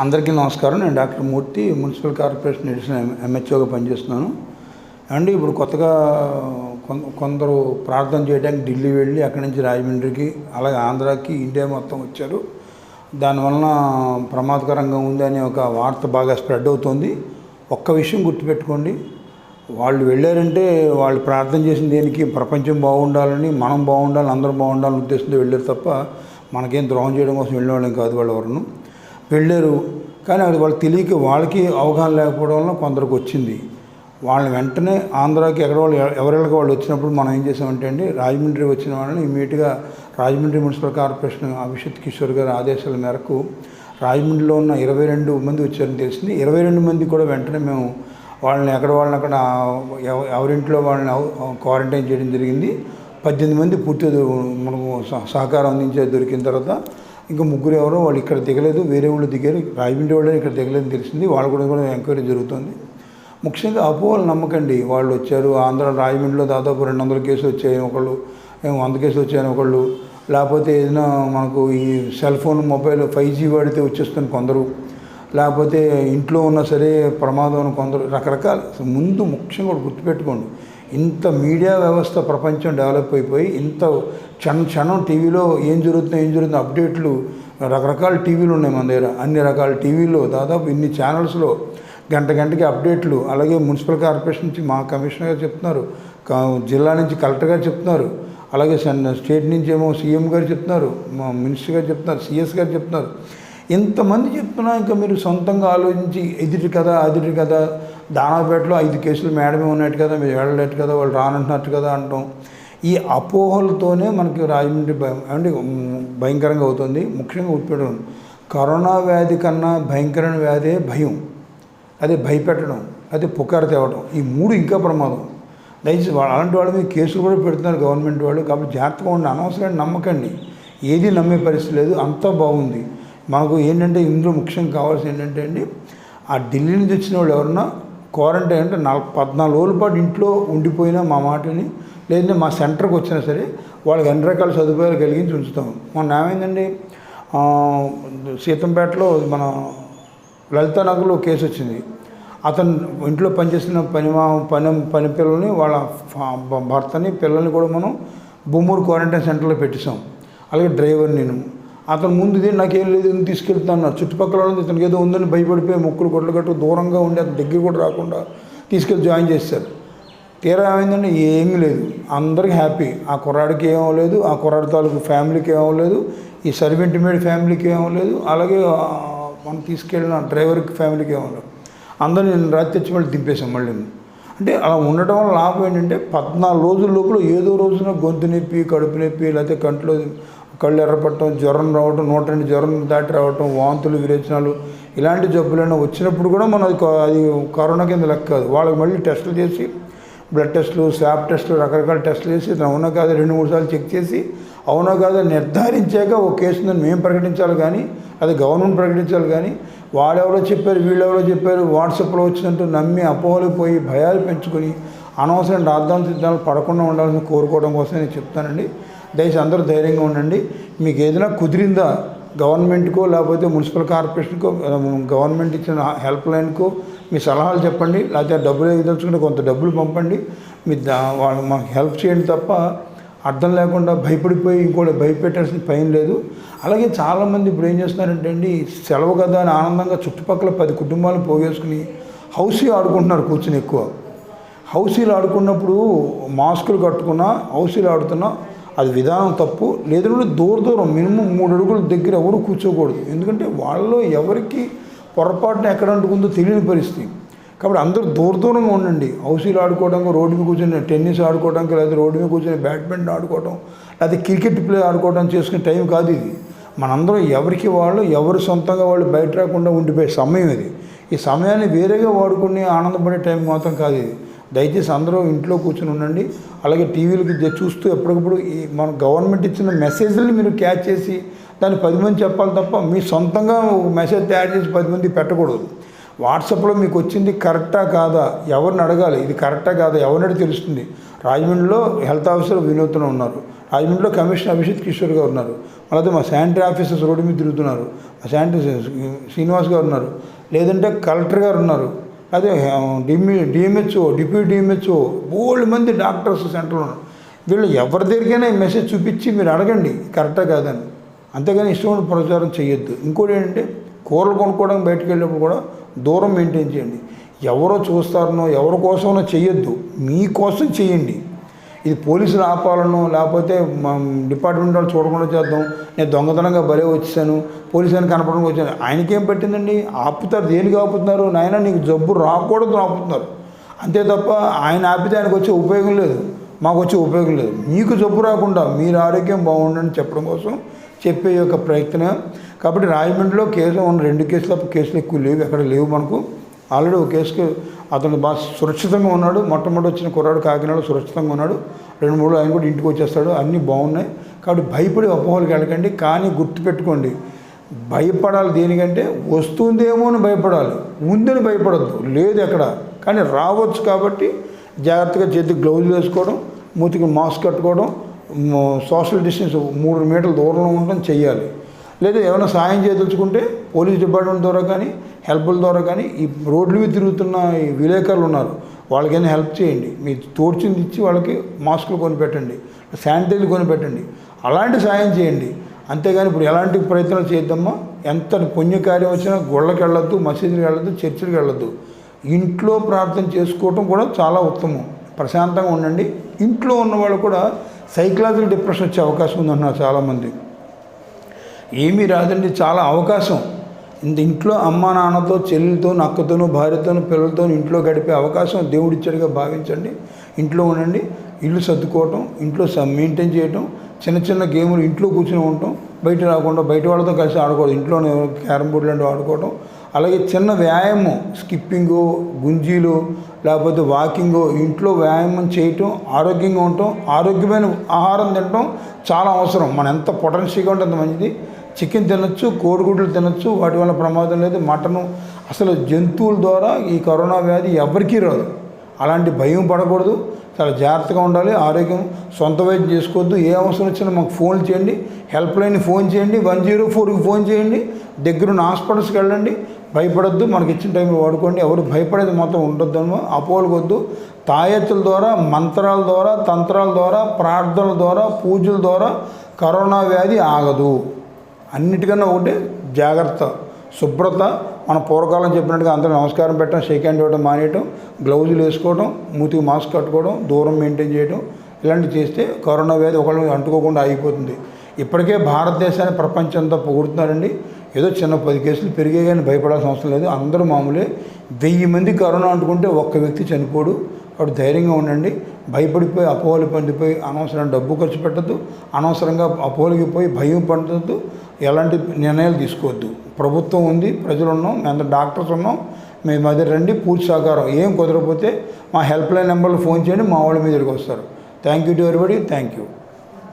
అందరికీ నమస్కారం. నేను doctor Murthy municipal corporation additional ఎంహెచ్ఓగా పనిచేస్తున్నాను. అండి ఇప్పుడు కొత్తగా కొం- కొందరు ప్రార్థన చేయడానికి ఢిల్లీ వెళ్ళి అక్కడి నుంచి రాజమండ్రికి అలాగే ఆంధ్రాకి ఇండియా మొత్తం వచ్చారు. దానివలన ప్రమాదకరంగా ఉంది అనే ఒక వార్త బాగా స్ప్రెడ్ అవుతుంది. ఒక్క విషయం గుర్తుపెట్టుకోండి. వాళ్ళు వెళ్ళారంటే వాళ్ళు ప్రార్థన చేసిన దేనికి ప్రపంచం బాగుండాలని మనం బాగుండాలి అందరూ బాగుండాలని ఉద్దేశంతో వెళ్ళారు తప్ప మనకేం ద్రోహం చేయడం కోసం వెళ్ళేవాళ్ళం కాదు వాళ్ళు ఎవరును. వెళ్ళారు కానీ అది వాళ్ళు తెలియక వాళ్ళకి అవగాహన లేకపోవడం వల్ల కొందరికి వచ్చింది. వాళ్ళని వెంటనే ఆంధ్రాకి ఎక్కడ వాళ్ళు ఎవరెళ్ళకి వాళ్ళు వచ్చినప్పుడు మనం ఏం చేసామంటే అండి రాజమండ్రి వచ్చిన వాళ్ళని ఇమీడియట్గా రాజమండ్రి మున్సిపల్ కార్పొరేషన్ అభిషత్ కిషోర్ గారి ఆదేశాల మేరకు రాజమండ్రిలో ఉన్న ఇరవై రెండు మంది వచ్చారని తెలిసింది. ఇరవై రెండు మంది కూడా వెంటనే మేము వాళ్ళని ఎక్కడ వాళ్ళని అక్కడ ఎవ- ఎవరింట్లో వాళ్ళని క్వారంటైన్ చేయడం జరిగింది. పద్దెనిమిది మంది పూర్తి మనకు సహ- సహకారం అందించే దొరికిన తర్వాత ఇంకా ముగ్గురు ఎవరో వాళ్ళు ఇక్కడ దిగలేదు వేరే వాళ్ళు దిగారు రాజమండ్రి వాళ్ళని ఇక్కడ దిగలేదని తెలిసింది వాళ్ళు కూడా కూడా ఎంక్వైరీ జరుగుతుంది. ముఖ్యంగా అపోహలు నమ్మకండి వాళ్ళు వచ్చారు ఆంధ్ర రాజమండ్రిలో దాదాపు రెండు వందల కేసులు వచ్చాయి ఒకళ్ళు వంద కేసులు వచ్చాయని ఒకళ్ళు లేకపోతే ఏదైనా మనకు ఈ cell phone mobile five G వాడితే వచ్చేస్తుంది కొందరు. లేకపోతే ఇంట్లో ఉన్నా సరే ప్రమాదం కొందరు రకరకాల ముందు ముఖ్యంగా గుర్తుపెట్టుకోండి. ఇంత మీడియా వ్యవస్థ ప్రపంచం డెవలప్ అయిపోయి ఇంత క్షణం క్షణం టీవీలో ఏం జరుగుతుందో ఏం జరుగుతుందో అప్డేట్లు రకరకాల టీవీలు ఉన్నాయి మన దగ్గర. అన్ని రకాల టీవీల్లో దాదాపు ఇన్ని ఛానల్స్లో గంట గంటకి అప్డేట్లు. అలాగే మున్సిపల్ కార్పొరేషన్ నుంచి మా కమిషనర్ గారు చెప్తున్నారు. కా- జిల్లా నుంచి కలెక్టర్ గారు చెప్తున్నారు. అలాగే స్టేట్ నుంచి ఏమో సీఎం గారు చెప్తున్నారు. మా మినిస్టర్ గారు చెప్తున్నారు. సిఎస్ గారు చెప్తున్నారు. ఇంతమంది చెప్తున్నా ఇంకా మీరు సొంతంగా ఆలోచించి ఎదుటి కదా అదిటి కదా దానాపేటలో ఐదు కేసులు మేడమే ఉన్నట్టు కదా మీరు వెళ్ళలేట్టు కదా వాళ్ళు రానంటున్నట్టు కదా అంటాం. ఈ అపోహలతోనే మనకి రాజమండ్రి భయం అంటే భయంకరంగా అవుతుంది. ముఖ్యంగా గుర్తుపెట్టడం కరోనా వ్యాధి కన్నా భయంకరమైన వ్యాధే భయం. అదే భయపెట్టడం అదే పుకారు తేవడం. ఈ మూడు ఇంకా ప్రమాదం. దయచేసి వాళ్ళ అలాంటి వాళ్ళ మీద కేసులు కూడా పెడుతున్నారు గవర్నమెంట్ వాళ్ళు. కాబట్టి జాగ్రత్తగా ఉండి అనవసరమైన నమ్మకండి. ఏది నమ్మే పరిస్థితి లేదు. అంతా బాగుంది. మనకు ఏంటంటే ఇందులో ముఖ్యం కావాల్సింది ఏంటంటే అండి ఆ ఢిల్లీ నుంచి వచ్చిన వాళ్ళు ఎవరన్నా క్వారంటైన్ అంటే నాలుగు పద్నాలుగు రోజుల పాటు ఇంట్లో ఉండిపోయినా మా మాటని లేదంటే మా సెంటర్కి వచ్చినా సరే వాళ్ళకి అన్ని రకాల సదుపాయాలు కలిగించి ఉంచుతాం. మొన్న ఏమైందండి సీతంపేటలో మన లలితానగర్లో కేసు వచ్చింది. అతను ఇంట్లో పనిచేసిన పని మా- పని పని పిల్లల్ని వాళ్ళ భర్తని పిల్లల్ని కూడా మనం బొమ్మూరు క్వారంటైన్ సెంటర్లో పెట్టేశాం. అలాగే డ్రైవర్ నేను. అతను ముందు నాకు నాకేం లేదు ఎందుకు తీసుకెళ్తాను చుట్టుపక్కల వాళ్ళని ఇతనికి ఏదో ఉందని భయపడిపోయి ముక్కులు కొట్లు కట్టు దూరంగా ఉండి అతను దగ్గర కూడా రాకుండా తీసుకెళ్ళి జాయిన్ చేశారు తీరా ఏమైందంటే ఏమీ లేదు. అందరికి హ్యాపీ. ఆ కుర్రాడికి ఏమో లేదు ఆ కుర్రాడి తాలూకు ఫ్యామిలీకి ఏమో లేదు ఈ సర్వెంట్ మేడ్ ఫ్యామిలీకి ఏమో లేదు అలాగే మనం తీసుకెళ్ళిన డ్రైవర్కి ఫ్యామిలీకి ఏమో లేదు అందరూ నేను రాత్రి తెచ్చి మళ్ళీ దింపేశాం మళ్ళీ అంటే అలా ఉండటం వల్ల లాభం ఏంటంటే పద్నాలుగు రోజుల లోపల ఏదో రోజున గొంతు నొప్పి కడుపు నొప్పి లేకపోతే కంట్లో కళ్ళు ఎర్రపడటం జ్వరం రావటం నూట రెండు జ్వరం దాటి రావటం వాంతులు విరేచనాలు ఇలాంటి జబ్బులైనా వచ్చినప్పుడు కూడా మనం అది అది కరోనా కింద లెక్క కాదు. వాళ్ళకి మళ్ళీ టెస్టులు చేసి బ్లడ్ టెస్టులు స్వాబ్ టెస్టులు రకరకాల టెస్టులు చేసి అవునా కాదా రెండు మూడు సార్లు చెక్ చేసి అవునా కాదా నిర్ధారించాక ఒక కేసుని మేము ప్రకటించాలి కానీ అది గవర్నమెంట్ ప్రకటించాలి కానీ వాళ్ళెవరో చెప్పారు వీళ్ళెవరో చెప్పారు వాట్సాప్లో వచ్చినట్టు నమ్మి అపోహలు పోయి భయాలు పెంచుకొని అనవసరం రాద్దాం సిద్ధాలు పడకుండా ఉండాలని కోరుకోవడం కోసం నేను చెప్తానండి. దయచేసి అందరూ ధైర్యంగా ఉండండి. మీకు ఏదైనా కుదిరిందా గవర్నమెంట్కో లేకపోతే మున్సిపల్ కార్పొరేషన్కో గవర్నమెంట్ ఇచ్చిన హెల్ప్ లైన్కో మీ సలహాలు చెప్పండి. లేకపోతే డబ్బులు ఎదుర్చుకుంటే కొంత డబ్బులు పంపండి. మీ దా వాళ్ళు మాకు హెల్ప్ చేయండి తప్ప అర్థం లేకుండా భయపడిపోయి ఇంకోటి భయపెట్టాల్సిన పైన లేదు. అలాగే చాలామంది ఇప్పుడు ఏం చేస్తున్నారంటే అండి సెలవు కదా అని ఆనందంగా చుట్టుపక్కల పది కుటుంబాలు పోగేసుకుని హౌసీ ఆడుకుంటున్నారు కూర్చుని ఎక్కువ. హౌసీలు ఆడుకున్నప్పుడు మాస్కులు కట్టుకున్నా హౌసీలు ఆడుతున్నా అది విధానం తప్పు లేదంటే దూర దూరం మినిమం మూడు అడుగుల దగ్గర ఎవరు కూర్చోకూడదు. ఎందుకంటే వాళ్ళలో ఎవరికి పొరపాటున ఎక్కడ అంటుకుందో తెలియని పరిస్థితి. కాబట్టి అందరూ దూర దూరంగా ఉండండి. హౌసీలు ఆడుకోవడానికి రోడ్డు మీద కూర్చొని టెన్నిస్ ఆడుకోవడానికి లేదా రోడ్డు మీద కూర్చొని బ్యాడ్మింటన్ ఆడుకోవడం లేదా క్రికెట్ ప్లే ఆడుకోవడం చేసుకునే టైం కాదు ఇది. మనందరం ఎవరికి వాళ్ళు ఎవరు సొంతంగా వాళ్ళు బయట రాకుండా ఉండిపోయే సమయం ఇది. ఈ సమయాన్ని వేరేగా వాడుకుని ఆనందపడే టైం మాత్రం కాదు ఇది. దయచేసి అందరూ ఇంట్లో కూర్చొని ఉండండి. అలాగే టీవీలకి చూస్తూ ఎప్పటికప్పుడు ఈ మన గవర్నమెంట్ ఇచ్చిన మెసేజ్ని మీరు క్యాచ్ చేసి దాన్ని పది మంది చెప్పాలి తప్ప మీ సొంతంగా ఒక మెసేజ్ తయారు చేసి పది మంది పెట్టకూడదు. వాట్సాప్లో మీకు వచ్చింది కరెక్టా కాదా ఎవరిని అడగాలి? ఇది కరెక్టా కాదా ఎవరినడి తెలుస్తుంది. రాజమండ్రిలో హెల్త్ ఆఫీసర్ వినూత్న ఉన్నారు. రాజమండ్రిలో కమిషనర్ అభిషేక్ కిషోర్ గారు ఉన్నారు. అలాగే మా శానిటరీ ఆఫీసర్స్ రోడ్డు మీద తిరుగుతున్నారు. మా శానిటరీ శ్రీనివాస్ గారు ఉన్నారు. లేదంటే కలెక్టర్ గారు ఉన్నారు. అదే డిమి D M H O deputy D M H O బోల్డ్ మంది డాక్టర్స్ సెంటర్లో వీళ్ళు ఎవరి దగ్గరికైనా ఈ మెసేజ్ చూపించి మీరు అడగండి కరెక్టా కాదని అంతేగాని ఇష్టమైన ప్రచారం చేయొద్దు ఇంకోటి ఏంటంటే కూరలు కొనుక్కోవడానికి బయటకు వెళ్ళినప్పుడు కూడా దూరం మెయింటైన్ చేయండి. ఎవరో చూస్తారనో ఎవరి కోసమో చేయొద్దు మీకోసం చేయండి ఇది పోలీసులు ఆపాలను లేకపోతే మా డిపార్ట్మెంట్ వాళ్ళు చూడకుండా చేద్దాం నేను దొంగతనంగా భలే వచ్చాను పోలీసు అని కనపడడానికి వచ్చాను. ఆయనకేం పెట్టిందండి? ఆపుతారు. దేనికి ఆపుతున్నారు? నాయన నీకు జబ్బు రాకూడదు ఆపుతున్నారు. అంతే తప్ప ఆయన ఆపితే ఆయనకు వచ్చే ఉపయోగం లేదు. మాకు వచ్చే ఉపయోగం లేదు. మీకు జబ్బు రాకుండా మీరు ఆరోగ్యం బాగుండని చెప్పడం కోసం చెప్పే యొక్క ప్రయత్నం. కాబట్టి రాజమండ్రిలో కేసు ఉన్న రెండు కేసులు తప్ప కేసులు ఎక్కువ లేవు. ఎక్కడ లేవు మనకు. ఆల్రెడీ ఒక కేసుకి అతను బాగా సురక్షితంగా ఉన్నాడు. మొట్టమొదటి వచ్చిన కుర్రాడు కాకినాడ సురక్షితంగా ఉన్నాడు. రెండు మూడు ఆయన కూడా ఇంటికి వచ్చేస్తాడు. అన్నీ బాగున్నాయి. కాబట్టి భయపడి అపోహలకు వెళ్ళకండి. కానీ గుర్తుపెట్టుకోండి. భయపడాలి దేనికంటే వస్తుందేమో అని భయపడాలి. ఉందని భయపడద్దు. లేదు ఎక్కడ. కానీ రావచ్చు కాబట్టి జాగ్రత్తగా చేతికి గ్లౌజులు వేసుకోవడం మూతికి మాస్క్ కట్టుకోవడం సోషల్ డిస్టెన్స్ మూడు మీటర్ల దూరంలో ఉండడం చేయాలి లేదా ఏమైనా సాయం చేయదలుచుకుంటే పోలీస్ డిపార్ట్మెంట్ ద్వారా కానీ హెల్ప్ల ద్వారా కానీ ఈ రోడ్ల మీద తిరుగుతున్న ఈ విలేకరులు ఉన్నారు. వాళ్ళకైనా హెల్ప్ చేయండి. మీ తోడ్చింది ఇచ్చి వాళ్ళకి మాస్కులు కొనిపెట్టండి. శానిటైజర్లు కొనిపెట్టండి. అలాంటి సాయం చేయండి. అంతేగాని ఇప్పుడు ఎలాంటి ప్రయత్నాలు చేద్దామా ఎంత పుణ్యకార్యం వచ్చినా గుళ్ళకి వెళ్ళొద్దు మసీదులకు వెళ్ళొద్దు చర్చిలకు వెళ్ళొద్దు. ఇంట్లో ప్రార్థన చేసుకోవటం కూడా చాలా ఉత్తమం. ప్రశాంతంగా ఉండండి. ఇంట్లో ఉన్న వాళ్ళు కూడా సైకలాజికల్ డిప్రెషన్ వచ్చే అవకాశం ఉందన్నారు చాలామంది. ఏమీ రాదండి. చాలా అవకాశం. ఇంట్లో అమ్మ నాన్నతో చెల్లితో అక్కతోనూ భార్యతోనూ పిల్లలతో ఇంట్లో గడిపే అవకాశం దేవుడిచ్చాడుగా భావించండి. ఇంట్లో ఉండండి ఇల్లు సర్దుకోవటం ఇంట్లో స- మెయింటైన్ చేయటం చిన్న చిన్న గేములు ఇంట్లో కూర్చొని ఉండటం బయట రాకుండా బయట వాళ్ళతో కలిసి ఆడుకోవడం ఇంట్లోనే క్యారమ్ బోర్డు లాంటివి ఆడుకోవడం అలాగే చిన్న వ్యాయామం స్కిప్పింగు గుంజీలు లేకపోతే వాకింగు ఇంట్లో వ్యాయామం చేయటం ఆరోగ్యంగా ఉండటం ఆరోగ్యమైన ఆహారం తినటం చాలా అవసరం. మనం ఎంత పొటెన్షియల్గా ఉంటే అంత మంచిది. చికెన్ తినొచ్చు కోడిగుడ్లు తినొచ్చు వాటి వల్ల ప్రమాదం లేదు. మటను అసలు జంతువుల ద్వారా ఈ కరోనా వ్యాధి ఎవరికీ రాదు. అలాంటి భయం పడకూడదు. చాలా జాగ్రత్తగా ఉండాలి. ఆరోగ్యం సొంత వైద్యం చేసుకోవద్దు. ఏ అవసరం వచ్చినా మాకు ఫోన్ చేయండి. హెల్ప్ లైన్ ఫోన్ చేయండి. వన్ జీరో ఫోర్కి ఫోన్ చేయండి. దగ్గరున్న హాస్పిటల్స్కి వెళ్ళండి. భయపడద్దు. మనకి ఇచ్చిన టైంలో వాడుకోండి. ఎవరు భయపడేది మొత్తం ఉండొద్దనమో అపోలకొద్దు తాయెత్తుల ద్వారా మంత్రాల ద్వారా తంత్రాల ద్వారా ప్రార్థనల ద్వారా పూజల ద్వారా కరోనా వ్యాధి ఆగదు. అన్నిటికన్నా ఒకటి జాగ్రత్త శుభ్రత. మన పూర్వకాలం చెప్పినట్టుగా అందరూ నమస్కారం పెట్టడం షేక్ హ్యాండ్ ఇవ్వడం మానేయటం గ్లౌజులు వేసుకోవడం మూతికి మాస్క్ కట్టుకోవడం దూరం మెయింటైన్ చేయడం ఇలాంటివి చేస్తే కరోనా వ్యాధి ఒకళ్ళు అంటుకోకుండా ఆగిపోతుంది. ఇప్పటికే భారతదేశాన్ని ప్రపంచంతో పొగుడుతున్నారండి. ఏదో చిన్న పది కేసులు పెరిగే కానీ భయపడాల్సిన అవసరం లేదు. అందరూ మామూలే. వెయ్యి మంది కరోనా అంటుకుంటే ఒక్క వ్యక్తి చనిపోడు. కాబట్టి ధైర్యంగా ఉండండి. భయపడిపోయి అపోహలు పండిపోయి అనవసరం డబ్బు ఖర్చు పెట్టద్దు. అనవసరంగా అపోహలకి పోయి భయం పండద్దు ఎలాంటి నిర్ణయాలు తీసుకోవద్దు. ప్రభుత్వం ఉంది ప్రజలు ఉన్నాం మేము డాక్టర్స్ ఉన్నాం. మీ మధ్య రండి పూర్తి సహకారం. ఏం కుదరకపోతే మా హెల్ప్ లైన్ నెంబర్లు ఫోన్ చేయండి మా వాళ్ళ మీ దగ్గరికి వస్తారు. Thank you to everybody thank you.